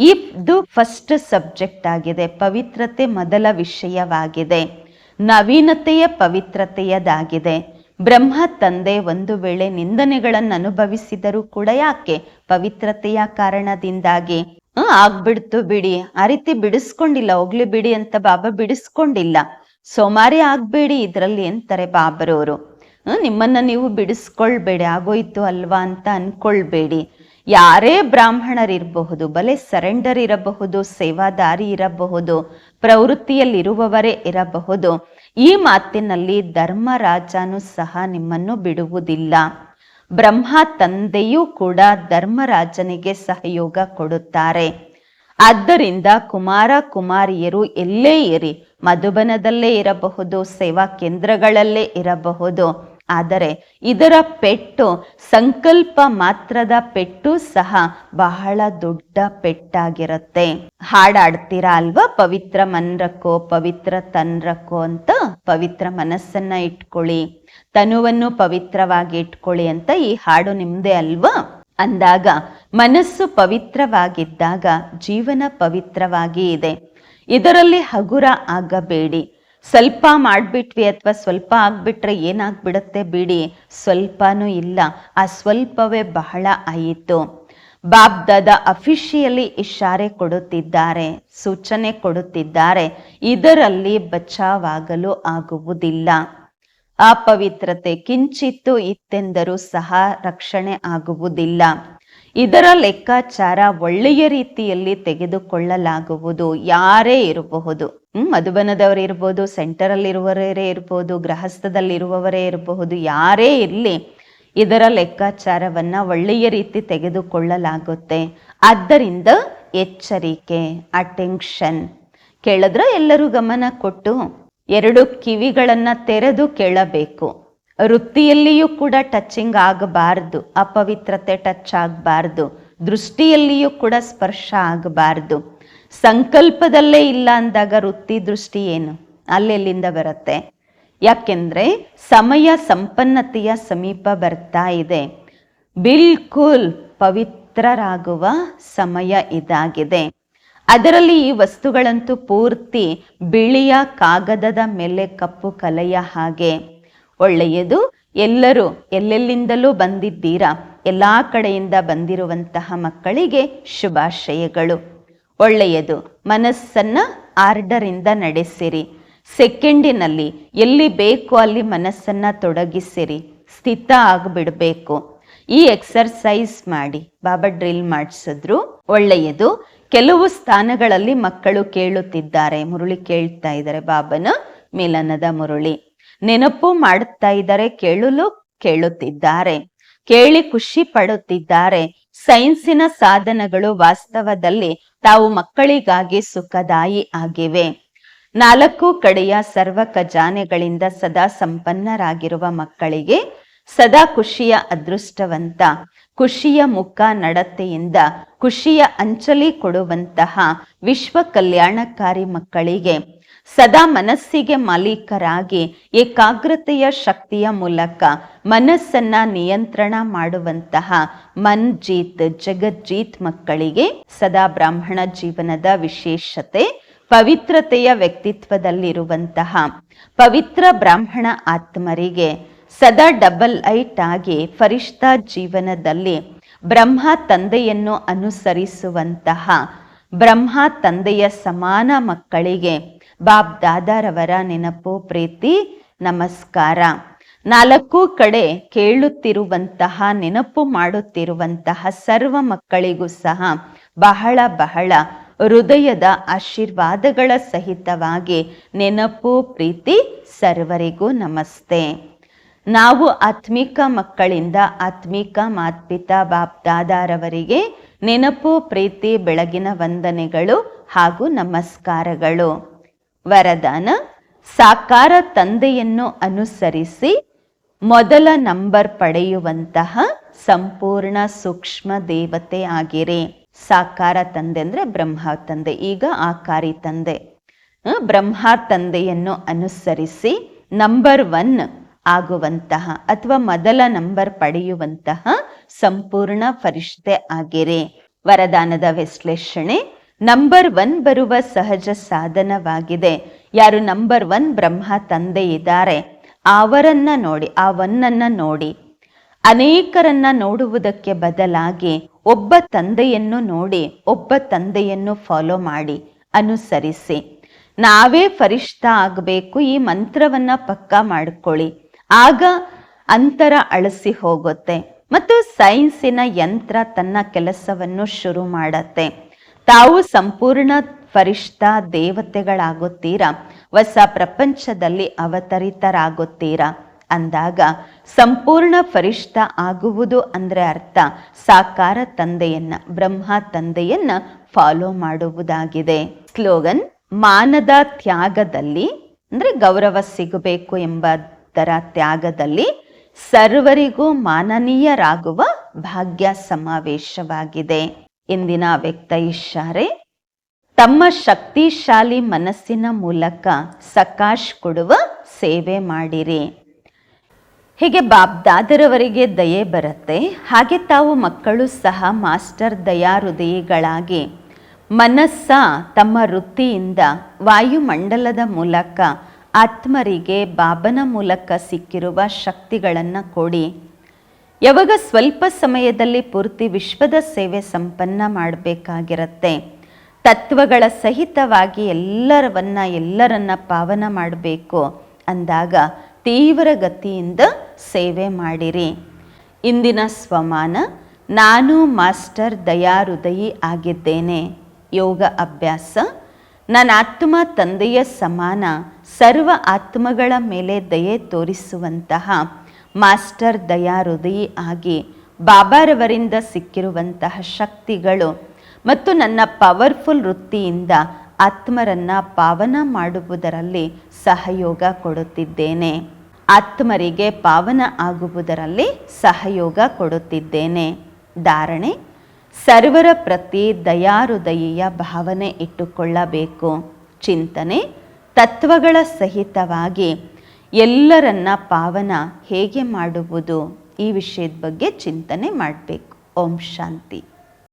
ಇದು ಫಸ್ಟ್ ಸಬ್ಜೆಕ್ಟ್ ಆಗಿದೆ. ಪವಿತ್ರತೆ ಮೊದಲ ವಿಷಯವಾಗಿದೆ. ನವೀನತೆಯ ಪವಿತ್ರತೆಯದಾಗಿದೆ. ಬ್ರಹ್ಮ ತಂದೆ ಒಂದು ವೇಳೆ ನಿಂದನೆಗಳನ್ನು ಅನುಭವಿಸಿದರೂ ಕೂಡ ಯಾಕೆ? ಪವಿತ್ರತೆಯ ಕಾರಣದಿಂದಾಗಿ. ಆಗ್ಬಿಡ್ತು ಬಿಡಿ. ಆ ರೀತಿ ಬಿಡಿಸ್ಕೊಂಡಿಲ್ಲ. ಹೋಗ್ಲಿ ಬಿಡಿ ಅಂತ ಬಾಬಾ ಬಿಡಿಸ್ಕೊಂಡಿಲ್ಲ. ಸೋಮಾರಿ ಆಗಬೇಡಿ ಇದರಲ್ಲಿ ಅಂತಾರೆ ಬಾಬರವರು. ನಿಮ್ಮನ್ನ ನೀವು ಬಿಡಿಸ್ಕೊಳ್ಬೇಡಿ, ಆಗೋಯ್ತು ಅಲ್ವಾ ಅಂತ ಅನ್ಕೊಳ್ಬೇಡಿ. ಯಾರೇ ಬ್ರಾಹ್ಮಣರಿರಬಹುದು, ಬಲೆ ಸರೆಂಡರ್ ಇರಬಹುದು ಸೇವಾದಾರಿ ಇರಬಹುದು, ಪ್ರವೃತ್ತಿಯಲ್ಲಿರುವವರೇ ಇರಬಹುದು, ಈ ಮಾತಿನಲ್ಲಿ ಧರ್ಮರಾಜನೂ ಸಹ ನಿಮ್ಮನ್ನು ಬಿಡುವುದಿಲ್ಲ. ಬ್ರಹ್ಮ ತಂದೆಯೂ ಕೂಡ ಧರ್ಮರಾಜನಿಗೆ ಸಹಯೋಗ ಕೊಡುತ್ತಾರೆ. ಆದ್ದರಿಂದ ಕುಮಾರ ಕುಮಾರಿಯರು ಎಲ್ಲೇ ಇರಿ ಮಧುಬನದಲ್ಲೇ ಇರಬಹುದು, ಸೇವಾ ಕೇಂದ್ರಗಳಲ್ಲೇ ಇರಬಹುದು. ಆದರೆ ಇದರ ಪೆಟ್ಟು, ಸಂಕಲ್ಪ ಮಾತ್ರದ ಪೆಟ್ಟು ಸಹ ಬಹಳ ದೊಡ್ಡ ಪೆಟ್ಟಾಗಿರುತ್ತೆ. ಹಾಡಾಡ್ತೀರಾ ಅಲ್ವಾ? ಪವಿತ್ರ ಮನ್ರಕ್ಕೋ ಪವಿತ್ರ ತನ್ರಕ್ಕೋ ಅಂತ ಪವಿತ್ರ ಮನಸ್ಸನ್ನ ಇಟ್ಕೊಳ್ಳಿ. ತನುವನ್ನು ಪವಿತ್ರವಾಗಿ ಇಟ್ಕೊಳ್ಳಿ ಅಂತ ಈ ಹಾಡು ನಿಮ್ದೇ ಅಲ್ವಾ? ಅಂದಾಗ ಮನಸ್ಸು ಪವಿತ್ರವಾಗಿದ್ದಾಗ ಜೀವನ ಪವಿತ್ರವಾಗಿ ಇದೆ. ಇದರಲ್ಲಿ ಹಗುರ ಆಗಬೇಡಿ. ಸ್ವಲ್ಪ ಮಾಡಿಬಿಟ್ವಿ ಅಥವಾ ಸ್ವಲ್ಪ ಆಗ್ಬಿಟ್ರೆ ಏನಾಗ್ಬಿಡುತ್ತೆ ಬಿಡಿ. ಸ್ವಲ್ಪನೂ ಇಲ್ಲ. ಆ ಸ್ವಲ್ಪವೇ ಬಹಳ ಆಯಿತು. ಬಾಬ್ದಾದ ಅಫಿಷಿಯಲಿ ಇಶಾರೆ ಕೊಡುತ್ತಿದ್ದಾರೆ, ಸೂಚನೆ ಕೊಡುತ್ತಿದ್ದಾರೆ. ಇದರಲ್ಲಿ ಬಚಾವಾಗಲು ಆಗುವುದಿಲ್ಲ. ಅಪವಿತ್ರತೆ ಕಿಂಚಿತ್ತು ಇತ್ತೆಂದರೂ ಸಹ ರಕ್ಷಣೆ ಆಗುವುದಿಲ್ಲ. ಇದರ ಲೆಕ್ಕಾಚಾರ ಒಳ್ಳೆಯ ರೀತಿಯಲ್ಲಿ ತೆಗೆದುಕೊಳ್ಳಲಾಗುವುದು. ಯಾರೇ ಇರಬಹುದು. ಹ್ಮ್, ಮಧುಬನದವರು ಇರ್ಬೋದು ಸೆಂಟರಲ್ಲಿ ಇರುವವರೇ ಇರ್ಬೋದು, ಗೃಹಸ್ಥದಲ್ಲಿರುವವರೇ ಇರಬಹುದು, ಯಾರೇ ಇರಲಿ ಇದರ ಲೆಕ್ಕಾಚಾರವನ್ನ ಒಳ್ಳೆಯ ರೀತಿ ತೆಗೆದುಕೊಳ್ಳಲಾಗುತ್ತೆ. ಆದ್ದರಿಂದ ಎಚ್ಚರಿಕೆ ಅಟೆನ್ಷನ್ ಕೇಳಿದ್ರೆ ಎಲ್ಲರೂ ಗಮನ ಕೊಟ್ಟು ಎರಡು ಕಿವಿಗಳನ್ನು ತೆರೆದು ಕೇಳಬೇಕು. ವೃತ್ತಿಯಲ್ಲಿಯೂ ಕೂಡ ಟಚ್ಚಿಂಗ್ ಆಗಬಾರ್ದು, ಅಪವಿತ್ರತೆ ಟಚ್ ಆಗಬಾರ್ದು, ದೃಷ್ಟಿಯಲ್ಲಿಯೂ ಕೂಡ ಸ್ಪರ್ಶ ಆಗಬಾರ್ದು. ಸಂಕಲ್ಪದಲ್ಲೇ ಇಲ್ಲ ಅಂದಾಗ ವೃತ್ತಿ ದೃಷ್ಟಿ ಏನು? ಅಲ್ಲೆಲ್ಲಿಂದ ಬರುತ್ತೆ? ಯಾಕೆಂದ್ರೆ ಸಮಯ ಸಂಪನ್ನತೆಯ ಸಮೀಪ ಬರ್ತಾ ಇದೆ. ಬಿಲ್ಕುಲ್ ಪವಿತ್ರರಾಗುವ ಸಮಯ ಇದಾಗಿದೆ. ಅದರಲ್ಲಿ ಈ ವಸ್ತುಗಳಂತೂ ಪೂರ್ತಿ ಬಿಳಿಯ ಕಾಗದದ ಮೇಲೆ ಕಪ್ಪು ಕಲೆಯ ಹಾಗೆ. ಒಳ್ಳೆಯದು. ಎಲ್ಲರೂ ಎಲ್ಲೆಲ್ಲಿಂದಲೂ ಬಂದಿದ್ದೀರಾ? ಎಲ್ಲ ಕಡೆಯಿಂದ ಬಂದಿರುವಂತಹ ಮಕ್ಕಳಿಗೆ ಶುಭಾಶಯಗಳು. ಒಳ್ಳೆಯದು. ಮನಸ್ಸನ್ನ ಆರ್ಡರಿಂದ ನಡೆಸಿರಿ. ಸೆಕೆಂಡಿನಲ್ಲಿ ಎಲ್ಲಿ ಬೇಕು ಅಲ್ಲಿ ಮನಸ್ಸನ್ನ ತೊಡಗಿಸಿರಿ. ಸ್ಥಿತ ಆಗಿಬಿಡಬೇಕು. ಈ ಎಕ್ಸರ್ಸೈಸ್ ಮಾಡಿ. ಬಾಬಾ ಡ್ರಿಲ್ ಮಾಡಿಸಿದ್ರು. ಒಳ್ಳೆಯದು. ಕೆಲವು ಸ್ಥಾನಗಳಲ್ಲಿ ಮಕ್ಕಳು ಕೇಳುತ್ತಿದ್ದಾರೆ. ಮುರುಳಿ ಕೇಳ್ತಾ ಇದ್ದಾರೆ. ಬಾಬನ ಮಿಲನದ ಮುರುಳಿ. ನೆನಪು ಮಾಡುತ್ತಾ ಇದ್ದಾರೆ ಕೇಳಲು ಕೇಳುತ್ತಿದ್ದಾರೆ. ಕೇಳಿ ಖುಷಿ ಪಡುತ್ತಿದ್ದಾರೆ. ಸೈನ್ಸಿನ ಸಾಧನಗಳು ವಾಸ್ತವದಲ್ಲಿ ತಾವು ಮಕ್ಕಳಿಗಾಗಿ ಸುಖದಾಯಿ ಆಗಿವೆ. ನಾಲ್ಕು ಕಡೆಯ ಸರ್ವ ಖಜಾನೆಗಳಿಂದ ಸದಾ ಸಂಪನ್ನರಾಗಿರುವ ಮಕ್ಕಳಿಗೆ ಸದಾ ಖುಷಿಯ ಅದೃಷ್ಟವಂತ, ಖುಷಿಯ ಮುಖ ನಡತೆಯಿಂದ ಖುಷಿಯ ಅಂಚಲಿ ಕೊಡುವಂತಹ ವಿಶ್ವ ಕಲ್ಯಾಣಕಾರಿ ಮಕ್ಕಳಿಗೆ ಸದಾ ಮನಸ್ಸಿಗೆ ಮಾಲೀಕರಾಗಿ ಏಕಾಗ್ರತೆಯ ಶಕ್ತಿಯ ಮೂಲಕ ಮನಸ್ಸನ್ನ ನಿಯಂತ್ರಣ ಮಾಡುವಂತಹ ಮನ್ ಜೀತ್ ಜಗಜ್ಜೀತ್ ಮಕ್ಕಳಿಗೆ ಸದಾ ಬ್ರಾಹ್ಮಣ ಜೀವನದ ವಿಶೇಷತೆ, ಪವಿತ್ರತೆಯ ವ್ಯಕ್ತಿತ್ವದಲ್ಲಿರುವಂತಹ ಪವಿತ್ರ ಬ್ರಾಹ್ಮಣ ಆತ್ಮರಿಗೆ ಸದಾ ಡಬಲ್ ಐಟ್ ಆಗಿ ಫರಿಷ್ಠ ಜೀವನದಲ್ಲಿ ಬ್ರಹ್ಮ ತಂದೆಯನ್ನು ಅನುಸರಿಸುವಂತಹ ಬ್ರಹ್ಮ ತಂದೆಯ ಸಮಾನ ಮಕ್ಕಳಿಗೆ ಬಾಬ್ ದಾದಾರವರ ನೆನಪು, ಪ್ರೀತಿ, ನಮಸ್ಕಾರ. ನಾಲ್ಕು ಕಡೆ ಕೇಳುತ್ತಿರುವಂತಹ, ನೆನಪು ಮಾಡುತ್ತಿರುವಂತಹ ಸರ್ವ ಮಕ್ಕಳಿಗೂ ಸಹ ಬಹಳ ಬಹಳ ಹೃದಯದ ಆಶೀರ್ವಾದಗಳ ಸಹಿತವಾಗಿ ನೆನಪು, ಪ್ರೀತಿ ಸರ್ವರಿಗೂ ನಮಸ್ತೆ. ನಾವು ಆತ್ಮಿಕ ಮಕ್ಕಳಿಂದ ಆತ್ಮಿಕ ಮಾತ್ಪಿತಾ ಬಾಬ್ದಾದಾರವರಿಗೆ ನೆನಪು, ಪ್ರೀತಿ, ಬೆಳಗಿನ ವಂದನೆಗಳು ಹಾಗೂ ನಮಸ್ಕಾರಗಳು. ವರದಾನ ಸಾಕಾರ ತಂದೆಯನ್ನು ಅನುಸರಿಸಿ ಮೊದಲ ನಂಬರ್ ಪಡೆಯುವಂತಹ ಸಂಪೂರ್ಣ ಸೂಕ್ಷ್ಮ ದೇವತೆ ಆಗಿರಿ. ಸಾಕಾರ ತಂದೆ ಅಂದ್ರೆ ಬ್ರಹ್ಮ ತಂದೆ. ಈಗ ಆಕಾರಿ ತಂದೆ. ಬ್ರಹ್ಮ ತಂದೆಯನ್ನು ಅನುಸರಿಸಿ ನಂಬರ್ ಒನ್ ಆಗುವಂತಹ ಅಥವಾ ಮೊದಲ ನಂಬರ್ ಪಡೆಯುವಂತಹ ಸಂಪೂರ್ಣ ಫರಿಷ್ಠೆ ಆಗಿರಿ. ವರದಾನದ ವಿಶ್ಲೇಷಣೆ ನಂಬರ್ ಒನ್ ಬರುವ ಸಹಜ ಸಾಧನವಾಗಿದೆ. ಯಾರು ನಂಬರ್ ಒನ್ ಬ್ರಹ್ಮ ತಂದೆ ಇದ್ದಾರೆ? ಅವರನ್ನ ನೋಡಿ ಆ ಒನ್ನನ್ನ ನೋಡಿ. ಅನೇಕರನ್ನ ನೋಡುವುದಕ್ಕೆ ಬದಲಾಗಿ ಒಬ್ಬ ತಂದೆಯನ್ನು ನೋಡಿ, ಒಬ್ಬ ತಂದೆಯನ್ನು ಫಾಲೋ ಮಾಡಿ, ಅನುಸರಿಸಿ. ನಾವೇ ಫರಿಷ್ಠ ಆಗಬೇಕು, ಈ ಮಂತ್ರವನ್ನ ಪಕ್ಕಾ ಮಾಡ್ಕೊಳ್ಳಿ. ಆಗ ಅಂತರ ಅಳಸಿ ಹೋಗುತ್ತೆ. ಮತ್ತು ಸೈನ್ಸಿನ ಯಂತ್ರ ತನ್ನ ಕೆಲಸವನ್ನು ಶುರು ಮಾಡತ್ತೆ. ತಾವು ಸಂಪೂರ್ಣ ಫರಿಷ್ಠ ದೇವತೆಗಳಾಗುತ್ತೀರಾ? ಹೊಸ ಪ್ರಪಂಚದಲ್ಲಿ ಅವತರಿತರಾಗುತ್ತೀರಾ? ಅಂದಾಗ, ಸಂಪೂರ್ಣ ಫರಿಷ್ಠ ಆಗುವುದು ಅಂದ್ರೆ ಅರ್ಥ ಸಾಕಾರ ತಂದೆಯನ್ನ, ಬ್ರಹ್ಮ ತಂದೆಯನ್ನ ಫಾಲೋ ಮಾಡುವುದಾಗಿದೆ. ಸ್ಲೋಗನ್, ಮಾನದ ತ್ಯಾಗದಲ್ಲಿ, ಅಂದ್ರೆ ಗೌರವ ಸಿಗಬೇಕು ಎಂಬುದರ ತ್ಯಾಗದಲ್ಲಿ ಸರ್ವರಿಗೂ ಮಾನನೀಯರಾಗುವ ಭಾಗ್ಯ ಸಮಾವೇಶವಾಗಿದೆ. ಇಂದಿನ ವ್ಯಕ್ತ ಇಶಾರೆ ತಮ್ಮ ಶಕ್ತಿಶಾಲಿ ಮನಸ್ಸಿನ ಮೂಲಕ ಸಕಾಶ್ ಕೊಡುವ ಸೇವೆ ಮಾಡಿರಿ. ಹೀಗೆ ಬಾಬ್ದಾದರವರಿಗೆ ದಯೆ ಬರುತ್ತೆ. ಹಾಗೆ ತಾವು ಮಕ್ಕಳು ಸಹ ಮಾಸ್ಟರ್ ದಯಾಹೃದಯಿಗಳಾಗಿ ಮನಸ್ಸ ತಮ್ಮ ವೃತ್ತಿಯಿಂದ ವಾಯುಮಂಡಲದ ಮೂಲಕ ಆತ್ಮರಿಗೆ ಬಾಬನ ಮೂಲಕ ಸಿಕ್ಕಿರುವ ಶಕ್ತಿಗಳನ್ನು ಕೊಡಿ. ಯಾವಾಗ ಸ್ವಲ್ಪ ಸಮಯದಲ್ಲಿ ಪೂರ್ತಿ ವಿಶ್ವದ ಸೇವೆ ಸಂಪನ್ನ ಮಾಡಬೇಕಾಗಿರತ್ತೆ. ತತ್ವಗಳ ಸಹಿತವಾಗಿ ಎಲ್ಲರವನ್ನ, ಎಲ್ಲರನ್ನ ಪಾವನ ಮಾಡಬೇಕು ಅಂದಾಗ ತೀವ್ರ ಗತಿಯಿಂದ ಸೇವೆ ಮಾಡಿರಿ. ಇಂದಿನ ಸ್ವಮಾನ, ನಾನು ಮಾಸ್ಟರ್ ದಯಾಹೃದಯಿ ಆಗಿದ್ದೇನೆ. ಯೋಗ ಅಭ್ಯಾಸ, ನನ್ನ ಆತ್ಮ ತಂದೆಯ ಸಮಾನ, ಸರ್ವ ಆತ್ಮಗಳ ಮೇಲೆ ದಯೆ ತೋರಿಸುವಂತಹ ಮಾಸ್ಟರ್ ದಯಾಹೃದಯಿ ಆಗಿ ಬಾಬಾರವರಿಂದ ಸಿಕ್ಕಿರುವಂತಹ ಶಕ್ತಿಗಳು ಮತ್ತು ನನ್ನ ಪವರ್ಫುಲ್ ವೃತ್ತಿಯಿಂದ ಆತ್ಮರನ್ನ ಪಾವನ ಮಾಡುವುದರಲ್ಲಿ ಸಹಯೋಗ ಕೊಡುತ್ತಿದ್ದೇನೆ. ಆತ್ಮರಿಗೆ ಪಾವನ ಆಗುವುದರಲ್ಲಿ ಸಹಯೋಗ ಕೊಡುತ್ತಿದ್ದೇನೆ. ಧಾರಣೆ, ಸರ್ವರ ಪ್ರತಿ ದಯಾಹೃದಯಿಯ ಭಾವನೆ ಇಟ್ಟುಕೊಳ್ಳಬೇಕು. ಚಿಂತನೆ, ತತ್ವಗಳ ಸಹಿತವಾಗಿ ಎಲ್ಲರನ್ನ ಪಾವನ ಹೇಗೆ ಮಾಡುವುದು ಈ ವಿಷಯದ ಬಗ್ಗೆ ಚಿಂತನೆ ಮಾಡಬೇಕು. ಓಂ ಶಾಂತಿ.